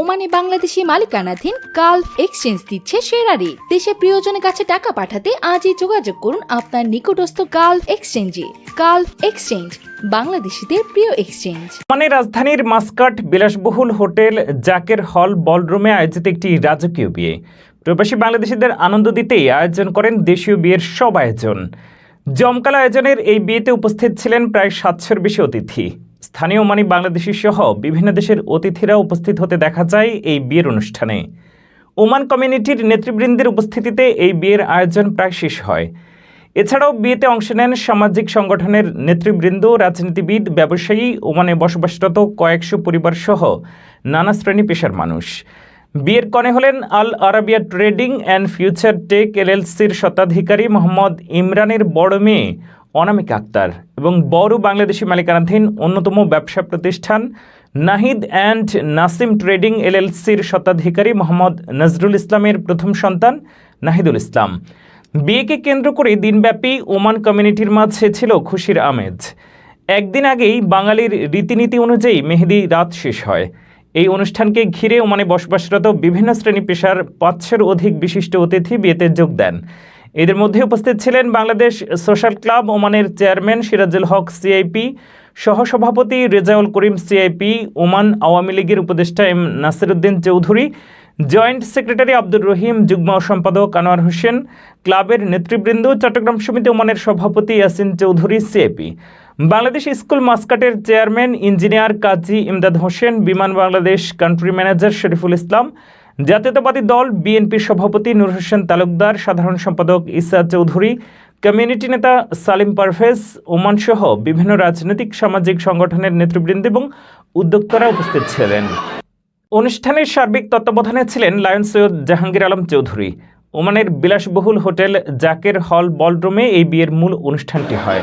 ওমানে বাংলাদেশি মালিকানাধীন Gulf exchange দিচ্ছে সেরা রেট দেশে প্রিয়জনের কাছে টাকা পাঠাতে আজই যোগাযোগ করুন আপনার নিকটস্থ গালফ এক্সচেঞ্জে। গালফ এক্সচেঞ্জ, বাংলাদেশিদের প্রিয় এক্সচেঞ্জ। মানে রাজধানীর মাস্কাট বিলাসবহুল হোটেল জাকের হল বলরুমে আয়োজিত একটি রাজকীয় বিয়ে। প্রবাসী বাংলাদেশিদের আনন্দ দিতেই আয়োজন করেন দেশীয় বিয়ের সব আয়োজন। জমকাল আয়োজনের এই বিয়েতে উপস্থিত ছিলেন প্রায় সাতশোর বেশি অতিথি। স্থানীয় মানি বাংলাদেশি সহ বিভিন্ন দেশের অতিথিরা উপস্থিত হতে দেখা যায় এই বিয়ের অনুষ্ঠানে। ওমান কমিউনিটির নেতৃবৃন্দের উপস্থিতিতে এই বিয়ের আয়োজন প্রায় শেষ হয়। এছাড়াও বিয়েতে অংশ নেন সামাজিক সংগঠনের নেতৃবৃন্দ, রাজনীতিবিদ, ব্যবসায়ী, ওমানে বসবাসরত কয়েকশো পরিবার সহ নানা শ্রেণি পেশার মানুষ। বিয়ের কনে হলেন Al Arabiya trading and future tech এলএলসির স্বত্বাধিকারী মোহাম্মদ ইমরানের বড় মেয়ে অনামিকা আক্তার। এবং বড় বাংলাদেশি মালিকানাধীন অন্যতম ব্যবসা প্রতিষ্ঠান নাহিদ অ্যান্ড নাসিম ট্রেডিং এলএলসির স্বত্বাধিকারী মোহাম্মদ নজরুল ইসলামের প্রথম সন্তান নাহিদুল ইসলাম। বিয়েকে কেন্দ্র করে দিনব্যাপী ওমান কমিউনিটির মাঝে ছিল খুশির আমেজ। একদিন আগেই বাঙালির রীতিনীতি অনুযায়ী মেহেদি রাত শেষ হয়। এই অনুষ্ঠানকে ঘিরে ওমানে বসবাসরত বিভিন্ন শ্রেণি পেশার পাঁচশোর অধিক বিশিষ্ট অতিথি বিয়েতে যোগ দেন। এদের মধ্যে উপস্থিত ছিলেন বাংলাদেশ সোশ্যাল ক্লাব ওমানের চেয়ারম্যান সিরাজুল হক, সিআইপি, সহসভাপতি রেজাউল করিম, সিআইপি, ওমান আওয়ামী লীগের উপদেষ্টা M Nasiruddin Chowdhury, joint secretary Abdur Rahim, যুগ্ম সম্পাদক আনোয়ার হোসেন, ক্লাবের নেতৃবৃন্দ, চট্টগ্রাম সমিতি ওমানের সভাপতি Yasin Chowdhury CAP Bangladesh school মাস্কাটের chairman engineer Kazi Imdad Hossain, Biman Bangladesh country manager Shariful Islam জাতীয়তাবাদী দল বিএনপির সভাপতি নূর হোসেন তালুকদার, সাধারণ সম্পাদক ইসা চৌধুরী, কমিউনিটি নেতা সালিম পারভেজ ওমান সহ বিভিন্ন রাজনৈতিক সামাজিক সংগঠনের নেতৃবৃন্দ এবং উদ্যোক্তারা উপস্থিত ছিলেন। অনুষ্ঠানের সার্বিক তত্ত্বাবধানে ছিলেন লায়ন সৈয়দ জাহাঙ্গীর আলম চৌধুরী। ওমানের বিলাসবহুল হোটেল জাকের হল বলরুমে এই বিয়ের মূল অনুষ্ঠানটি হয়।